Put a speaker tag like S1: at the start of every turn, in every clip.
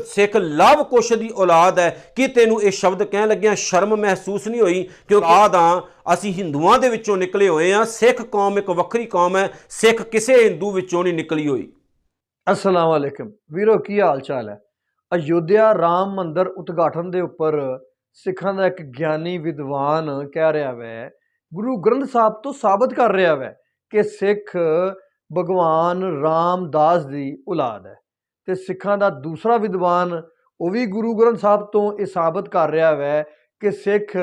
S1: ਸਿੱਖ ਲਵ ਕੁਸ਼ ਦੀ ਔਲਾਦ ਹੈ। ਕਿ ਤੈਨੂੰ ਇਹ ਸ਼ਬਦ ਕਹਿਣ ਲੱਗਿਆ ਸ਼ਰਮ ਮਹਿਸੂਸ ਨਹੀਂ ਹੋਈ? ਕਿਉਂਕਿ ਆਦਾਂ ਅਸੀਂ ਹਿੰਦੂਆਂ ਦੇ ਵਿੱਚੋਂ ਨਿਕਲੇ ਹੋਏ ਆ ਸਿੱਖ ਕੌਮ ਇੱਕ ਵੱਖਰੀ ਕੌਮ ਹੈ। ਸਿੱਖ ਕਿਸੇ ਹਿੰਦੂ ਵਿੱਚੋਂ ਨਹੀਂ ਨਿਕਲੀ ਹੋਈ।
S2: ਅਸਲਾਮ ਵਾਲੇਕਮ ਵੀਰੋ ਕੀ ਹਾਲ ਚਾਲ ਹੈ? ਅਯੋਧਿਆ ਰਾਮ ਮੰਦਿਰ ਉਦਘਾਟਨ ਦੇ ਉੱਪਰ ਸਿੱਖਾਂ ਦਾ ਇੱਕ ਗਿਆਨੀ ਵਿਦਵਾਨ ਕਹਿ ਰਿਹਾ ਵੈ ਗੁਰੂ ਗ੍ਰੰਥ ਸਾਹਿਬ ਤੋਂ ਸਾਬਤ ਕਰ ਰਿਹਾ ਵੈ ਕਿ ਸਿੱਖ ਭਗਵਾਨ ਰਾਮਦਾਸ ਦੀ ਔਲਾਦ ਹੈ। ਤੇ ਸਿੱਖਾਂ ਦਾ ਦੂਸਰਾ ਵਿਦਵਾਨ ਉਹ ਵੀ ਗੁਰੂ ਗ੍ਰੰਥ ਸਾਹਿਬ ਤੋਂ ਇਹ ਸਾਬਤ ਕਰ ਰਿਹਾ ਵੈ ਕਿ ਸਿੱਖ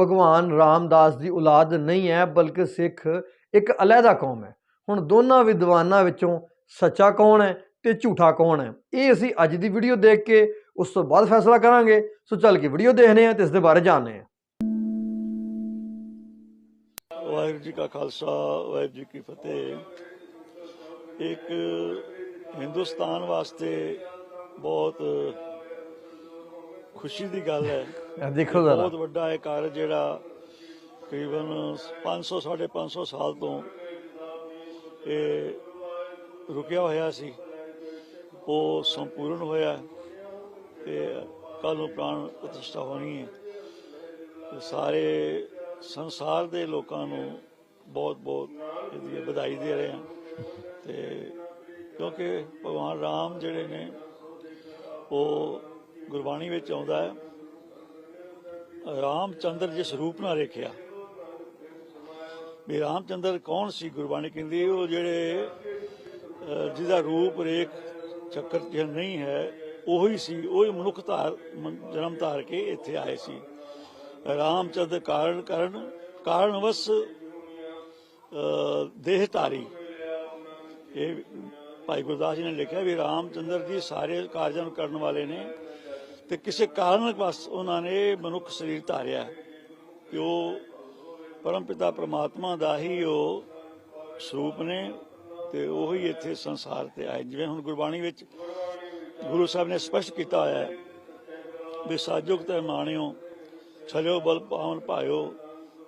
S2: ਭਗਵਾਨ ਰਾਮਦਾਸ ਦੀ ਔਲਾਦ ਨਹੀਂ ਹੈ, ਬਲਕਿ ਸਿੱਖ ਇੱਕ ਅਲੱਗਾ ਕੌਮ ਹੈ। ਹੁਣ ਦੋਨਾਂ ਵਿਦਵਾਨਾਂ ਵਿੱਚੋਂ ਸੱਚਾ ਕੌਣ ਹੈ ਤੇ ਝੂਠਾ ਕੌਣ ਹੈ? ਇਹ ਅਸੀਂ ਅੱਜ ਦੀ ਵੀਡੀਓ ਦੇਖ ਕੇ ਉਸ ਤੋਂ ਬਾਅਦ ਫੈਸਲਾ ਕਰਾਂਗੇ। ਸੋ ਚੱਲ ਕੇ ਵੀਡੀਓ ਦੇਖਦੇ ਹਾਂ ਤੇ ਇਸ ਦੇ ਬਾਰੇ ਜਾਣਦੇ ਹਾਂ।
S3: ਵਾਹਿਗੁਰੂ ਜੀ ਕਾ ਖਾਲਸਾ, ਵਾਹਿਗੁਰੂ ਜੀ ਕੀ ਫਤਿਹ। ਇੱਕ ਹਿੰਦੁਸਤਾਨ ਵਾਸਤੇ ਬਹੁਤ ਖੁਸ਼ੀ ਦੀ ਗੱਲ ਹੈ।
S2: ਦੇਖੋ ਜ਼ਰਾ।
S3: ਬਹੁਤ ਵੱਡਾ ਇਹ ਕਾਰਜ ਜਿਹੜਾ ਤਕਰੀਬਨ 500 550 ਸਾਲ ਤੋਂ ਇਹ ਰੁਕਿਆ ਹੋਇਆ ਸੀ। ਉਹ ਸੰਪੂਰਨ ਹੋਇਆ ਤੇ ਕੱਲ ਨੂੰ ਪ੍ਰਾਣ ਪ੍ਰਤਿਸ਼ਠਾ ਹੋਣੀ ਹੈ। ਸਾਰੇ ਸੰਸਾਰ ਦੇ ਲੋਕਾਂ ਨੂੰ ਬਹੁਤ ਬਹੁਤ ਇਹਦੀ ਵਧਾਈ ਦੇ ਰਹੇ ਹਾਂ। ਤੇ ਕਿਉਂਕਿ ਭਗਵਾਨ ਰਾਮ ਜਿਹੜੇ ਨੇ, ਉਹ ਗੁਰਬਾਣੀ ਵਿੱਚ ਆਉਂਦਾ ਹੈ ਰਾਮ ਚੰਦਰ ਜਿਸ ਰੂਪ ਨਾਲ ਰੇਖਿਆ। ਵੀ ਰਾਮ ਚੰਦਰ ਕੌਣ ਸੀ ਗੁਰਬਾਣੀ ਕਹਿੰਦੀ, ਉਹ ਜਿਹੜੇ ਜਿਹਦਾ ਰੂਪ ਰੇਖ ਚੱਕਰ ਜਿਹਾ ਨਹੀਂ ਹੈ, ਉਹੀ ਸੀ, ਉਹੀ ਮਨੁੱਖ ਧਾਰ ਜਨਮ ਧਾਰ ਕੇ ਇੱਥੇ ਆਏ ਸੀ। ਰਾਮਚੰਦਰ ਕਾਰਨ ਕਾਰਨ, ਕਾਰਨਵਸ ਦੇਹ ਧਾਰੀ ਇਹ ਭਾਈ ਗੁਰਦਾਸ ਜੀ ਨੇ ਲਿਖਿਆ ਵੀ ਰਾਮਚੰਦਰ ਜੀ ਸਾਰੇ ਕਾਰਜਾਂ ਨੂੰ ਕਰਨ ਵਾਲੇ ਨੇ ਤੇ ਕਿਸੇ ਕਾਰਨ ਬਸ ਉਹਨਾਂ ਨੇ ਮਨੁੱਖ ਸਰੀਰ ਧਾਰਿਆ। ਕਿ ਉਹ ਪਰਮ ਪਿਤਾ ਪ੍ਰਮਾਤਮਾ ਦਾ ਹੀ ਉਹ ਸਰੂਪ ਨੇ ਤੇ ਉਹੀ ਇੱਥੇ ਸੰਸਾਰ ਤੇ ਆਏ। ਜਿਵੇਂ ਹੁਣ ਗੁਰਬਾਣੀ ਵਿੱਚ ਗੁਰੂ ਸਾਹਿਬ ਨੇ ਸਪਸ਼ਟ ਕੀਤਾ ਹੋਇਆ ਹੈ ਵੀ ਸਾਜੁਗ ਤੇ ਮਾਣਿਓ, ਛਲਿਓ ਬਲ ਪਾਵਨ ਭਾਇਓ,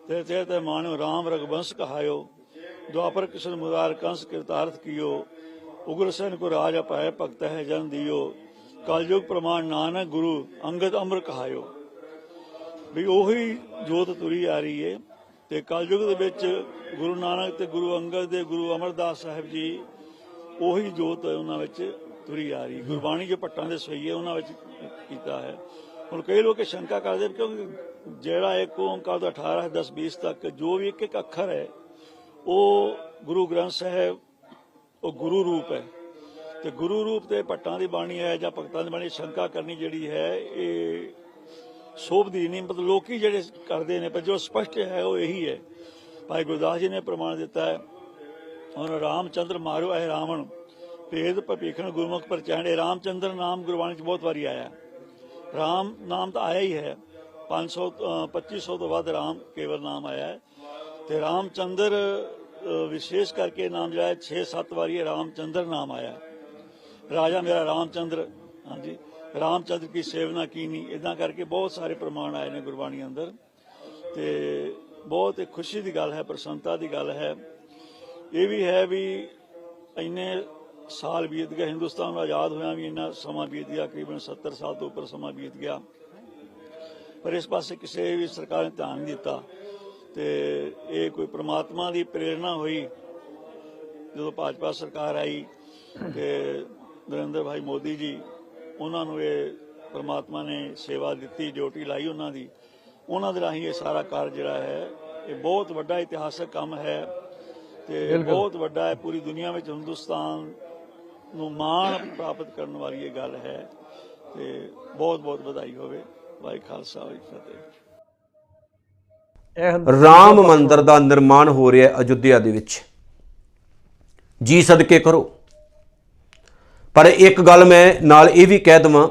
S3: ਤੇ ਤੇ ਤੇ ਮਾਣਿਓ RAM ਰਗਵੰਸ਼ ਕਹਾਇਓ, ਦੁਆਪਰ ਕਿਸ਼ਨ ਮੁਰਾਰ ਕੰਸ ਕਿਰਤਾਰਥ ਕੀਓ ਉਗਰ ਸੈਨ ਕੋ ਰਾਜ ਅਪਾਏ ਭਗਤ ਹੈ ਜਨ ਦਿਓ। ਕਲਯੁਗ ਪ੍ਰਮਾਣ ਨਾਨਕ ਗੁਰੂ ਅੰਗਦ ਅਮਰ ਕਹਾਇਓ। ਵੀ ਉਹੀ ਜੋਤ ਤੁਰੀ ਆ ਰਹੀ ਏ ਤੇ ਕਲਯੁਗ ਦੇ ਵਿੱਚ ਗੁਰੂ ਨਾਨਕ ਤੇ ਗੁਰੂ ਅੰਗਦ ਦੇ ਗੁਰੂ ਅਮਰਦਾਸ ਸਾਹਿਬ ਜੀ ਉਹੀ ਜੋਤ ਉਹਨਾਂ ਵਿੱਚ ਤੁਰੀ ਆ ਰਹੀ। ਗੁਰਬਾਣੀ ਜੋ ਪੱਟਾਂ ਦੇ ਸੋਈਏ ਉਹਨਾਂ ਵਿੱਚ ਕੀਤਾ ਹੈ। ਹੁਣ ਕਈ ਲੋਕ ਸ਼ੰਕਾ ਕਰਦੇ ਨੇ ਕਿਉਂਕਿ ਜਿਹੜਾ ਇੱਕ ਓੰਕਾਰ ਦਾ 18 10 20 ਤੱਕ ਜੋ ਵੀ ਇੱਕ ਇੱਕ ਅੱਖਰ ਹੈ, ਉਹ ਗੁਰੂ ਗ੍ਰੰਥ ਸਾਹਿਬ ਉਹ ਗੁਰੂ ਰੂਪ ਹੈ। ਤੇ ਗੁਰੂ ਰੂਪ ਤੇ ਭੱਟਾਂ ਦੀ ਬਾਣੀ ਹੈ ਜਾਂ ਭਗਤਾਂ ਦੀ ਬਾਣੀ ਸ਼ੰਕਾ ਕਰਨੀ ਜਿਹੜੀ ਹੈ ਇਹ ਸੋਭਦੀ ਨਹੀਂ ਮਤਲਬ ਲੋਕੀ ਜਿਹੜੇ ਕਰਦੇ ਨੇ ਪਰ ਜੋ ਸਪਸ਼ਟ ਹੈ ਉਹ ਇਹੀ ਹੈ। ਭਾਈ ਗੁਰਦਾਸ ਜੀ ਨੇ ਪ੍ਰਮਾਣ ਦਿੱਤਾ ਹੈ ਔਰ ਰਾਮਚੰਦਰ ਮਾਰੋ ਐ ਰਾਵਣ ਭੇਦ ਭਪੀਖਣ ਗੁਰਮੁਖ ਪਰ ਚਹਿਣੇ। ਰਾਮਚੰਦਰ ਨਾਮ ਗੁਰਬਾਣੀ ਚ ਬਹੁਤ ਵਾਰੀ ਆਇਆ ਰਾਮ ਨਾਮ ਤਾਂ ਆਇਆ ਹੀ ਹੈ। 500 ਅ, 2500 ਤੋਂ ਵੱਧ ਰਾਮ ਕੇਵਲ ਨਾਮ ਆਇਆ ਹੈ। ਤੇ ਰਾਮਚੰਦਰ ਵਿਸ਼ੇਸ਼ ਕਰਕੇ ਨਾਮ ਜਿਹੜਾ ਹੈ 6-7 ਵਾਰੀ ਇਹ ਰਾਮਚੰਦਰ ਨਾਮ ਆਇਆ। ਰਾਜਾ ਮੇਰਾ ਰਾਮਚੰਦਰ, ਹਾਂਜੀ। ਰਾਮਚੰਦਰ ਕੀ ਸੇਵਨਾ ਕੀਨੀ ਇਦਾਂ ਕਰਕੇ ਬਹੁਤ ਸਾਰੇ ਪ੍ਰਮਾਣ ਆਏ ਨੇ ਗੁਰਬਾਣੀ ਅੰਦਰ। ਤੇ ਬਹੁਤ ਖੁਸ਼ੀ ਦੀ ਗੱਲ ਹੈ, ਪ੍ਰਸੰਨਤਾ ਦੀ ਗੱਲ ਹੈ। ਇਹ ਵੀ ਹੈ ਵੀ ਇੰਨੇ ਸਾਲ ਬੀਤ ਗਏ, ਹਿੰਦੁਸਤਾਨ ਆਜ਼ਾਦ ਹੋਇਆ ਵੀ ਇੰਨਾ ਸਮਾਂ ਬੀਤ ਗਿਆ, ਤਕਰੀਬਨ 70 ਸਾਲ ਤੋਂ ਉੱਪਰ ਸਮਾਂ ਬੀਤ ਗਿਆ। ਪਰ ਇਸ ਪਾਸੇ ਕਿਸੇ ਵੀ ਸਰਕਾਰ ਨੇ ਧਿਆਨ ਨਹੀਂ ਦਿੱਤਾ। ਤੇ ਇਹ ਕੋਈ ਪ੍ਰਮਾਤਮਾ ਦੀ ਪ੍ਰੇਰਣਾ ਹੋਈ ਜਦੋਂ ਭਾਜਪਾ ਸਰਕਾਰ ਆਈ ਤੇ ਨਰਿੰਦਰ ਭਾਈ ਮੋਦੀ ਜੀ ਉਹਨਾਂ ਨੂੰ ਇਹ ਪ੍ਰਮਾਤਮਾ ਨੇ ਸੇਵਾ ਦਿੱਤੀ ਡਿਊਟੀ ਲਾਈ ਉਹਨਾਂ ਦੀ। ਉਹਨਾਂ ਦੇ ਰਾਹੀਂ ਇਹ ਸਾਰਾ ਕਾਰਜ ਜਿਹੜਾ ਹੈ ਇਹ ਬਹੁਤ ਵੱਡਾ ਇਤਿਹਾਸਕ ਕੰਮ ਹੈ ਤੇ। ਬਹੁਤ ਵੱਡਾ ਹੈ ਪੂਰੀ ਦੁਨੀਆ ਵਿੱਚ ਹਿੰਦੁਸਤਾਨ ਨੂੰ ਮਾਣ ਪ੍ਰਾਪਤ ਕਰਨ ਵਾਲੀ ਇਹ ਗੱਲ ਹੈ ਤੇ ਬਹੁਤ ਬਹੁਤ ਵਧਾਈ ਹੋਵੇ। ਵਾਹਿ ਖਾਲਸਾ ਵਾਹਿ ਫਤਿਹ।
S1: ਰਾਮ ਮੰਦਿਰ ਦਾ ਨਿਰਮਾਣ ਹੋ ਰਿਹਾ ਹੈ ਅਯੁੱਧਿਆ ਦੇ ਵਿੱਚ। ਜੀ ਸਦਕੇ ਕਰੋ। ਪਰ ਇੱਕ ਗੱਲ ਮੈਂ ਨਾਲ ਇਹ ਵੀ ਕਹਿ ਦਵਾਂ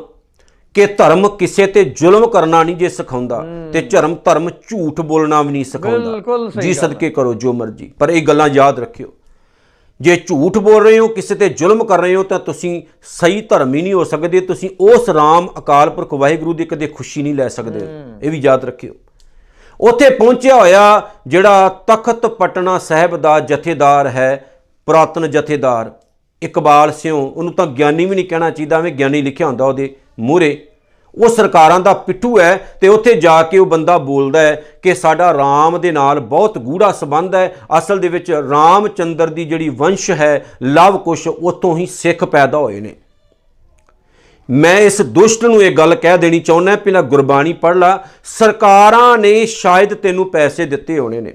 S1: ਕਿ ਧਰਮ ਕਿਸੇ ਤੇ ਜ਼ੁਲਮ ਕਰਨਾ ਨਹੀਂ ਜੇ ਸਿਖਾਉਂਦਾ ਤੇ ਧਰਮ ਧਰਮ ਝੂਠ ਬੋਲਣਾ ਵੀ ਨਹੀਂ ਸਿਖਾਉਂਦਾ। ਜੀ
S2: ਹੈ।
S1: ਸਦਕੇ ਕਰੋ ਜੋ ਮਰਜ਼ੀ। ਪਰ ਇਹ ਗੱਲਾਂ ਯਾਦ ਰੱਖਿਓ। ਜੇ ਝੂਠ ਬੋਲ ਰਹੇ ਹੋ ਕਿਸੇ ਤੇ ਜ਼ੁਲਮ ਕਰ ਰਹੇ ਹੋ ਤਾਂ ਤੁਸੀਂ ਸਹੀ ਧਰਮੀ ਨਹੀਂ ਹੋ ਸਕਦੇ। ਤੁਸੀਂ ਉਸ ਰਾਮ ਅਕਾਲ ਪੁਰਖ ਵਾਹਿਗੁਰੂ ਦੀ ਕਦੇ ਖੁਸ਼ੀ ਨਹੀਂ ਲੈ ਸਕਦੇ। ਇਹ ਵੀ ਯਾਦ ਰੱਖਿਓ। ਉੱਥੇ ਪਹੁੰਚਿਆ ਹੋਇਆ ਜਿਹੜਾ ਤਖਤ ਪਟਨਾ ਸਾਹਿਬ ਦਾ ਜਥੇਦਾਰ ਹੈ, ਪੁਰਾਤਨ ਜਥੇਦਾਰ ਇਕਬਾਲ ਸਿੰਘ ਉਹਨੂੰ ਤਾਂ ਗਿਆਨੀ ਵੀ ਨਹੀਂ ਕਹਿਣਾ ਚਾਹੀਦਾ, ਐਵੇਂ ਗਿਆਨੀ ਲਿਖਿਆ ਹੁੰਦਾ ਉਹਦੇ ਮੂਹਰੇ। ਉਹ ਸਰਕਾਰਾਂ ਦਾ ਪਿੱਠੂ ਹੈ ਤੇ ਉੱਥੇ ਜਾ ਕੇ ਉਹ ਬੰਦਾ ਬੋਲਦਾ ਹੈ ਕਿ ਸਾਡਾ ਰਾਮ ਦੇ ਨਾਲ ਬਹੁਤ ਗੂੜਾ ਸੰਬੰਧ ਹੈ। ਅਸਲ ਦੇ ਵਿੱਚ ਰਾਮਚੰਦਰ ਦੀ ਜਿਹੜੀ ਵੰਸ਼ ਹੈ ਲਵ ਕੁਸ਼ ਉਤੋਂ ਹੀ ਸਿੱਖ ਪੈਦਾ ਹੋਏ ਨੇ। ਮੈਂ ਇਸ ਦੁਸ਼ਟ ਨੂੰ ਇਹ ਗੱਲ ਕਹਿ ਦੇਣੀ ਚਾਹੁੰਦਾ ਪਹਿਲਾਂ ਗੁਰਬਾਣੀ ਪੜ੍ਹ ਲਾ। ਸਰਕਾਰਾਂ ਨੇ ਸ਼ਾਇਦ ਤੈਨੂੰ ਪੈਸੇ ਦਿੱਤੇ ਹੋਣੇ ਨੇ।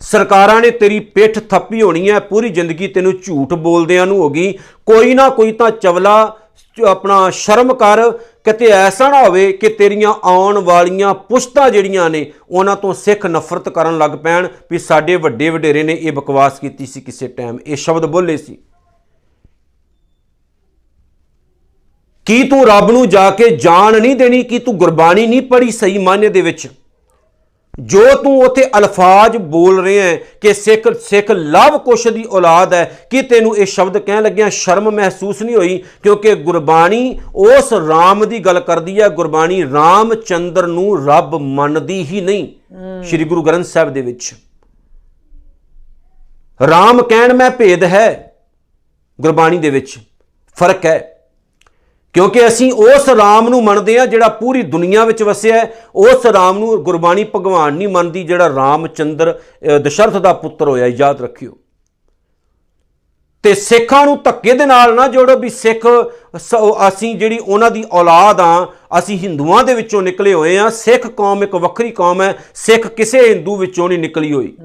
S1: ਸਰਕਾਰਾਂ ਨੇ ਤੇਰੀ ਪਿੱਠ ਥੱਪੀ ਹੋਣੀ ਹੈ, ਪੂਰੀ ਜ਼ਿੰਦਗੀ ਤੈਨੂੰ ਝੂਠ ਬੋਲਦਿਆਂ ਨੂੰ ਹੋ ਗਈ। ਕੋਈ ਨਾ ਕੋਈ ਤਾਂ ਚਵਲਾ, ਆਪਣਾ ਸ਼ਰਮ ਕਰ, ਕਿਤੇ ਐਸਾ ਨਾ ਹੋਵੇ ਕਿ ਤੇਰੀਆਂ ਆਉਣ ਵਾਲੀਆਂ ਪੁਸ਼ਤਾਂ ਜਿਹੜੀਆਂ ਨੇ, ਉਹਨਾਂ ਤੋਂ ਸਿੱਖ ਨਫ਼ਰਤ ਕਰਨ ਲੱਗ ਪੈਣ ਵੀ ਸਾਡੇ ਵੱਡੇ ਵਡੇਰੇ ਨੇ ਇਹ ਬਕਵਾਸ ਕੀਤੀ ਸੀ ਕਿਸੇ ਟਾਈਮ ਇਹ ਸ਼ਬਦ ਬੋਲੇ ਸੀ। ਕੀ ਤੂੰ ਰੱਬ ਨੂੰ ਜਾ ਕੇ ਜਾਣ ਨਹੀਂ ਦੇਣੀ ਕਿ ਤੂੰ ਗੁਰਬਾਣੀ ਨਹੀਂ ਪੜ੍ਹੀ ਸਹੀ ਮਾਨੇ ਦੇ ਵਿੱਚ? ਜੋ ਤੂੰ ਉਥੇ ਅਲਫਾਜ਼ ਬੋਲ ਰਿਹਾ ਹੈ ਕਿ ਸਿੱਖ ਸਿੱਖ ਲਵ ਕੁਸ਼ ਦੀ ਔਲਾਦ ਹੈ, ਕਿ ਤੈਨੂੰ ਇਹ ਸ਼ਬਦ ਕਹਿਣ ਲੱਗਿਆ ਸ਼ਰਮ ਮਹਿਸੂਸ ਨਹੀਂ ਹੋਈ? ਕਿਉਂਕਿ ਗੁਰਬਾਣੀ ਉਸ ਰਾਮ ਦੀ ਗੱਲ ਕਰਦੀ ਹੈ, ਗੁਰਬਾਣੀ ਰਾਮਚੰਦਰ ਨੂੰ ਰੱਬ ਮੰਨਦੀ ਹੀ ਨਹੀਂ, ਸ੍ਰੀ ਗੁਰੂ ਗ੍ਰੰਥ ਸਾਹਿਬ ਦੇ ਵਿੱਚ। ਰਾਮ ਕਹਿਣ ਮੈਂ ਭੇਦ ਹੈ, ਗੁਰਬਾਣੀ ਦੇ ਵਿੱਚ ਫ਼ਰਕ ਹੈ। ਕਿਉਂਕਿ ਅਸੀਂ ਉਸ ਰਾਮ ਨੂੰ ਮੰਨਦੇ ਆ ਜਿਹੜਾ ਪੂਰੀ ਦੁਨੀਆ ਵਿੱਚ ਵਸਿਆ ਉਸ ਰਾਮ ਨੂੰ ਗੁਰਬਾਣੀ ਭਗਵਾਨ ਨਹੀਂ ਮੰਨਦੀ ਜਿਹੜਾ ਰਾਮਚੰਦਰ ਅ, ਦਸ਼ਰਥ ਦਾ ਪੁੱਤਰ ਹੋਇਆ ਯਾਦ ਰੱਖਿਓ। ਤੇ ਸਿੱਖਾਂ ਨੂੰ ਧੱਕੇ ਦੇ ਨਾਲ ਨਾ ਜੋੜੋ ਵੀ ਸਿੱਖ ਸ- ਅਸੀਂ ਜਿਹੜੀ ਉਹਨਾਂ ਦੀ ਔਲਾਦ ਆ ਅਸੀਂ ਹਿੰਦੂਆਂ ਦੇ ਵਿੱਚੋਂ ਨਿਕਲੇ ਹੋਏ ਆ ਸਿੱਖ ਕੌਮ ਇੱਕ ਵੱਖਰੀ ਕੌਮ ਹੈ। ਸਿੱਖ ਕਿਸੇ ਹਿੰਦੂ ਵਿੱਚੋਂ ਨਹੀਂ ਨਿਕਲੀ ਹੋਈ।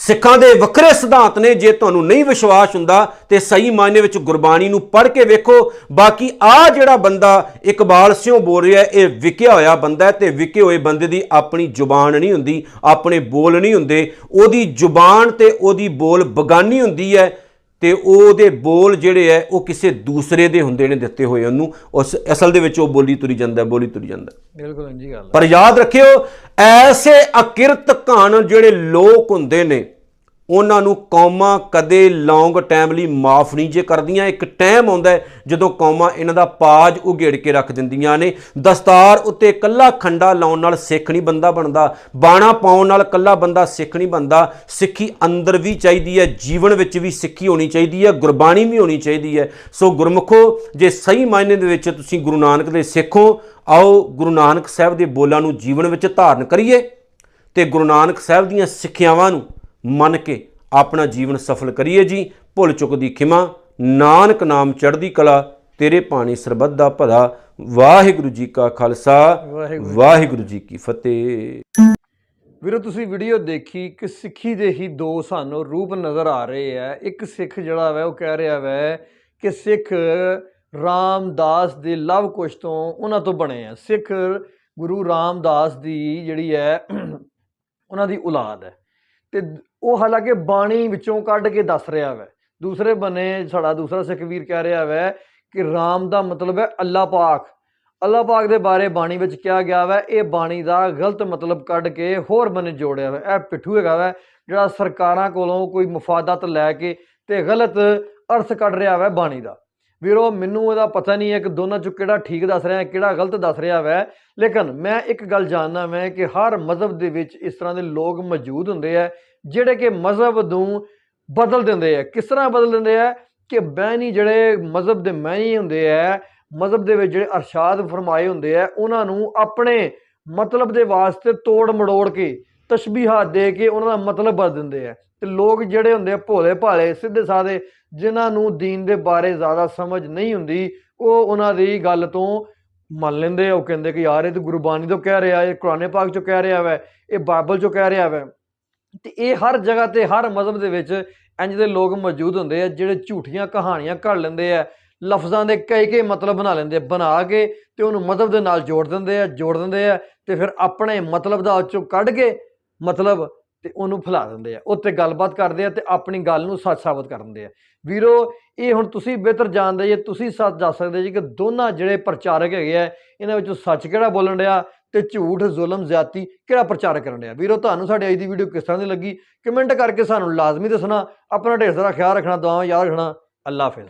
S1: ਸਿੱਖਾਂ ਦੇ ਵੱਖਰੇ ਸਿਧਾਂਤ ਨੇ ਜੇ ਤੁਹਾਨੂੰ ਨਹੀਂ ਵਿਸ਼ਵਾਸ ਹੁੰਦਾ ਤੇ ਸਹੀ ਮਾਇਨੇ ਵਿੱਚ ਗੁਰਬਾਣੀ ਨੂੰ ਪੜ੍ਹ ਕੇ ਵੇਖੋ। ਬਾਕੀ ਆ ਜਿਹੜਾ ਬੰਦਾ ਇਕਬਾਲ ਸਿਓ ਬੋਲ ਰਿਹਾ ਇਹ ਵਿਕਿਆ ਹੋਇਆ ਬੰਦਾ ਹੈ ਤੇ ਵਿਕੇ ਹੋਏ ਬੰਦੇ ਦੀ ਆਪਣੀ ਜ਼ੁਬਾਨ ਨਹੀਂ ਹੁੰਦੀ ਆਪਣੇ ਬੋਲ ਨਹੀਂ ਹੁੰਦੇ। ਉਹਦੀ ਜ਼ੁਬਾਨ ਤੇ ਉਹਦੀ ਬੋਲ ਬਗਾਨੀ ਹੁੰਦੀ ਹੈ ਤੇ ਉਹਦੇ ਬੋਲ ਜਿਹੜੇ ਹੈ ਉਹ ਕਿਸੇ ਦੂਸਰੇ ਦੇ ਹੁੰਦੇ ਨੇ ਦਿੱਤੇ ਹੋਏ ਉਹਨੂੰ। ਉਸ ਅਸਲ ਦੇ ਵਿੱਚ ਉਹ ਬੋਲੀ ਤੁਰੀ ਜਾਂਦਾ ਬੋਲੀ ਤੁਰੀ ਜਾਂਦਾ।
S2: ਬਿਲਕੁਲ ਇੰਜੀ ਗੱਲ
S1: ਪਰ ਯਾਦ ਰੱਖਿਓ ਐਸੇ ਅਕਿਰਤ ਘਾਣ ਜਿਹੜੇ ਲੋਕ ਹੁੰਦੇ ਨੇ ਉਹਨਾਂ ਨੂੰ ਕੌਮਾਂ ਕਦੇ ਲੌਂਗ ਟਾਈਮ ਲਈ ਮਾਫ ਨਹੀਂ ਜੇ ਕਰਦੀਆਂ। ਇੱਕ ਟਾਈਮ ਆਉਂਦਾ ਜਦੋਂ ਕੌਮਾਂ ਇਹਨਾਂ ਦਾ ਪਾਜ ਉਗੇੜ ਕੇ ਰੱਖ ਦਿੰਦੀਆਂ ਨੇ। ਦਸਤਾਰ ਉੱਤੇ ਕੱਲਾ ਖੰਡਾ ਲਾਉਣ ਨਾਲ ਸਿੱਖ ਨਹੀਂ ਬੰਦਾ ਬਣਦਾ। ਬਾਣਾ ਪਾਉਣ ਨਾਲ ਕੱਲਾ ਬੰਦਾ ਸਿੱਖ ਨਹੀਂ ਬਣਦਾ। ਸਿੱਖੀ ਅੰਦਰ ਵੀ ਚਾਹੀਦੀ ਹੈ, ਜੀਵਨ ਵਿੱਚ ਵੀ ਸਿੱਖੀ ਹੋਣੀ ਚਾਹੀਦੀ ਹੈ, ਗੁਰਬਾਣੀ ਵੀ ਹੋਣੀ ਚਾਹੀਦੀ ਹੈ। ਸੋ ਗੁਰਮੁਖੋ, ਜੇ ਸਹੀ ਮਾਇਨੇ ਦੇ ਵਿੱਚ ਤੁਸੀਂ ਗੁਰੂ ਨਾਨਕ ਦੇ ਸਿੱਖੋ ਆਓ ਗੁਰੂ ਨਾਨਕ ਸਾਹਿਬ ਦੇ ਬੋਲਾਂ ਨੂੰ ਜੀਵਨ ਵਿੱਚ ਧਾਰਨ ਕਰੀਏ ਤੇ ਗੁਰੂ ਨਾਨਕ ਸਾਹਿਬ ਦੀਆਂ ਸਿੱਖਿਆਵਾਂ ਨੂੰ ਮੰਨ ਕੇ ਆਪਣਾ ਜੀਵਨ ਸਫਲ ਕਰੀਏ ਜੀ। ਭੁੱਲ ਚੁੱਕ ਦੀ ਖਿਮਾ ਨਾਨਕ ਨਾਮ ਚੜ੍ਹਦੀ ਕਲਾ ਤੇਰੇ ਪਾਣੀ ਸਰਬੱਤ ਦਾ ਭਲਾ। ਵਾਹਿਗੁਰੂ ਜੀ ਕਾ ਖਾਲਸਾ
S2: ਵਾਹਿਗੁਰੂ
S1: ਜੀ ਕੀ ਫਤਿਹ।
S2: ਵੀਰੋ ਤੁਸੀਂ ਵੀਡੀਓ ਦੇਖੀ ਕਿ ਸਿੱਖੀ ਦੇ ਹੀ ਦੋ ਸਾਨੂੰ ਰੂਪ ਨਜ਼ਰ ਆ ਰਹੇ ਹੈ ਇੱਕ ਸਿੱਖ ਜਿਹੜਾ ਵੈ ਉਹ ਕਹਿ ਰਿਹਾ ਵੈ ਕਿ ਸਿੱਖ ਰਾਮਦਾਸ ਦੇ ਲਵ ਕੁਸ਼ ਤੋਂ ਉਹਨਾਂ ਤੋਂ ਬਣੇ ਆ। ਸਿੱਖ ਗੁਰੂ ਰਾਮਦਾਸ ਦੀ ਜਿਹੜੀ ਹੈ ਉਹਨਾਂ ਦੀ ਔਲਾਦ ਹੈ। ਤੇ ਉਹ ਹਾਲਾਂਕਿ ਬਾਣੀ ਵਿੱਚੋਂ ਕੱਢ ਕੇ ਦੱਸ ਰਿਹਾ ਵੈ। ਦੂਸਰੇ ਬੰਨੇ ਸਾਡਾ ਦੂਸਰਾ ਸਿੱਖ ਵੀਰ ਕਹਿ ਰਿਹਾ ਵੈ ਕਿ ਰਾਮ ਦਾ ਮਤਲਬ ਹੈ ਅੱਲਾ ਪਾਕ। ਅੱਲਾ ਪਾਕ ਦੇ ਬਾਰੇ ਬਾਣੀ ਵਿੱਚ ਕਿਹਾ ਗਿਆ ਵੈ, ਇਹ ਬਾਣੀ ਦਾ ਗਲਤ ਮਤਲਬ ਕੱਢ ਕੇ ਹੋਰ ਬੰਨੇ ਜੋੜਿਆ ਵੈ। ਇਹ ਪਿੱਠੂ ਹੈਗਾ ਵੈ, ਜਿਹੜਾ ਸਰਕਾਰਾਂ ਕੋਲੋਂ ਕੋਈ ਮਫਾਦਤ ਲੈ ਕੇ ਤੇ ਗਲਤ ਅਰਥ ਕੱਢ ਰਿਹਾ ਵੈ ਬਾਣੀ ਦਾ। ਵੀਰੋ, ਮੈਨੂੰ ਇਹਦਾ ਪਤਾ ਨਹੀਂ ਹੈ ਕਿ ਦੋਨਾਂ ਚੋਂ ਕਿਹੜਾ ਠੀਕ ਦੱਸ ਰਿਹਾ ਹੈ, ਕਿਹੜਾ ਗਲਤ ਦੱਸ ਰਿਹਾ ਵੈ। ਲੇਕਿਨ ਮੈਂ ਇੱਕ ਗੱਲ ਜਾਣਦਾ ਮੈਂ ਕਿ ਹਰ ਮਜ਼ਹਬ ਦੇ ਵਿੱਚ ਇਸ ਤਰ੍ਹਾਂ ਦੇ ਲੋਕ ਮੌਜੂਦ ਹੁੰਦੇ ਆ ਜਿਹੜੇ ਕਿ ਮਜ਼ਹਬ ਨੂੰ ਬਦਲ ਦਿੰਦੇ ਆ। ਕਿਸ ਤਰ੍ਹਾਂ ਬਦਲ ਦਿੰਦੇ ਆ ਕਿ ਬਹਿਨੀ ਜਿਹੜੇ ਮਜ਼ਹਬ ਦੇ ਮਹਿਨੀ ਹੁੰਦੇ ਆ, ਮਜ਼ਹਬ ਦੇ ਵਿੱਚ ਜਿਹੜੇ ਅਰਸ਼ਾਦ ਫਰਮਾਏ ਹੁੰਦੇ ਆ, ਉਹਨਾਂ ਨੂੰ ਆਪਣੇ ਮਤਲਬ ਦੇ ਵਾਸਤੇ ਤੋੜ ਮੜੋੜ ਕੇ ਤਸ਼ਬੀਹਾਤ ਦੇ ਕੇ ਉਹਨਾਂ ਦਾ ਮਤਲਬ ਬਦਲ ਦਿੰਦੇ ਆ। ਤੇ ਲੋਕ ਜਿਹੜੇ ਹੁੰਦੇ ਆ ਭੋਲੇ ਭਾਲੇ, ਸਿੱਧੇ ਸਾਦੇ, ਜਿਨ੍ਹਾਂ ਨੂੰ ਦੀਨ ਦੇ ਬਾਰੇ ਜ਼ਿਆਦਾ ਸਮਝ ਨਹੀਂ ਹੁੰਦੀ, ਉਹ ਉਹਨਾਂ ਦੀ ਗੱਲ ਤੋਂ ਮੰਨ ਲੈਂਦੇ ਆ। ਉਹ ਕਹਿੰਦੇ ਕਿ ਯਾਰ ਇਹ ਤਾਂ ਗੁਰਬਾਣੀ ਤੋਂ ਕਹਿ ਰਿਹਾ, ਇਹ ਕੁਰਾਨੇ ਪਾਕ ਚੋਂ ਕਹਿ ਰਿਹਾ ਵੈ, ਇਹ ਬਾਈਬਲ ਚੋਂ ਕਹਿ ਰਿਹਾ ਵੈ। ਤੇ ਇਹ ਹਰ ਜਗ੍ਹਾ ਤੇ, ਹਰ ਮਜ਼ਹਬ ਦੇ ਵਿੱਚ ਇੰਜ ਦੇ ਲੋਕ ਮੌਜੂਦ ਹੁੰਦੇ ਆ, ਜਿਹੜੇ ਝੂਠੀਆਂ ਕਹਾਣੀਆਂ ਘੜ ਲੈਂਦੇ ਆ, ਲਫ਼ਜ਼ਾਂ ਦੇ ਕਈ ਕਈ ਮਤਲਬ ਬਣਾ ਲੈਂਦੇ ਆ, ਬਣਾ ਕੇ ਤੇ ਉਹਨੂੰ ਮਜ਼ਹਬ ਦੇ ਨਾਲ ਜੋੜ ਦਿੰਦੇ ਆ, ਜੋੜ ਦਿੰਦੇ ਆ ਤੇ ਫਿਰ ਆਪਣੇ ਮਤਲਬ ਦਾ ਉਹ ਚੋਂ ਕੱਢ ਕੇ ਮਤਲਬ ਤੇ ਉਹਨੂੰ ਫੈਲਾ ਦਿੰਦੇ ਆ। ਉੱਤੇ ਗੱਲਬਾਤ ਕਰਦੇ ਆ ਤੇ ਆਪਣੀ ਗੱਲ ਨੂੰ ਸੱਚ ਸਾਬਤ ਕਰ ਦਿੰਦੇ ਆ। ਵੀਰੋ, ਇਹ ਹੁਣ ਤੁਸੀਂ ਬਿਹਤਰ ਜਾਣਦੇ ਜੇ, ਤੁਸੀਂ ਸੱਚ ਦੱਸ ਸਕਦੇ ਜੀ ਕਿ ਦੋਨਾਂ ਜਿਹੜੇ ਪ੍ਰਚਾਰਕ ਹੈਗੇ ਆ, ਇਹਨਾਂ ਵਿੱਚੋਂ ਸੱਚ ਕਿਹੜਾ ਬੋਲਣ ਡਿਆ ਤੇ ਝੂਠ, ਜ਼ੁਲਮ, ਜ਼ਿਆਤੀ ਕਿਹੜਾ ਪ੍ਰਚਾਰ ਕਰਨ ਡਿਆ? ਵੀਰੋ, ਤੁਹਾਨੂੰ ਸਾਡੀ ਅੱਜ ਦੀ ਵੀਡੀਓ ਕਿਸ ਤਰ੍ਹਾਂ ਦੀ ਲੱਗੀ? ਕਮੈਂਟ ਕਰਕੇ ਸਾਨੂੰ ਲਾਜ਼ਮੀ ਦੱਸਣਾ, ਆਪਣਾ ਢੇਰ ਸਾਰਾ ਖਿਆਲ ਰੱਖਣਾ, ਦੁਆਵਾਂ ਯਾਦ ਰੱਖਣਾ। ਅੱਲਾ ਹਾਫਿਜ਼।